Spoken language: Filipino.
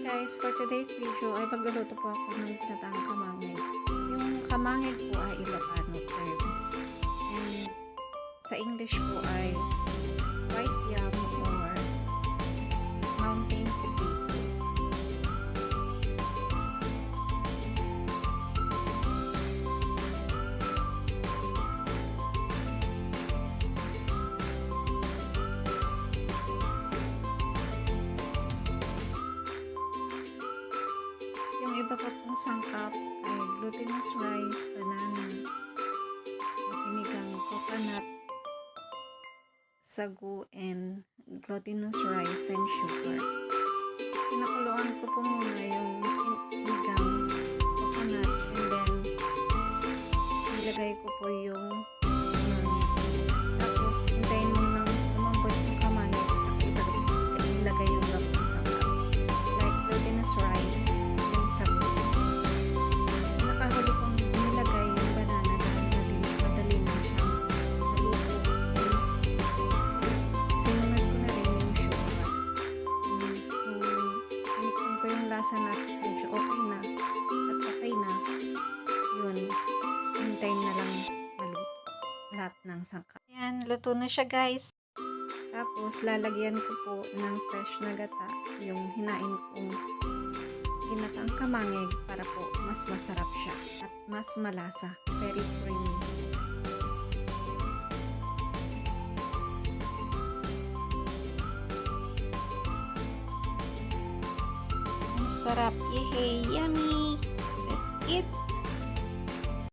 guys, for today's video ay pagluluto po ako ng pinataang kamangig. Yung kamangig po ay Ilocano term. And sa English po ay white yam Iba pa sangkap ay glutinous rice, banana, mapinigang coconut, sagu, and glutinous rice and sugar. Pinakuluan ko po muna yung pinigang coconut and then nilagay ko po yung ko yung lasa na medyo okay na at okay na, yun, hintayin na lang maluto lahat ng sangkap. Ayan, luto na siya guys. Tapos, lalagyan ko po ng fresh na gata yung hinain kong ginataang kamangig para po mas masarap siya at mas malasa. Very creamy. sarap. Yehey! Yummy! Let's eat!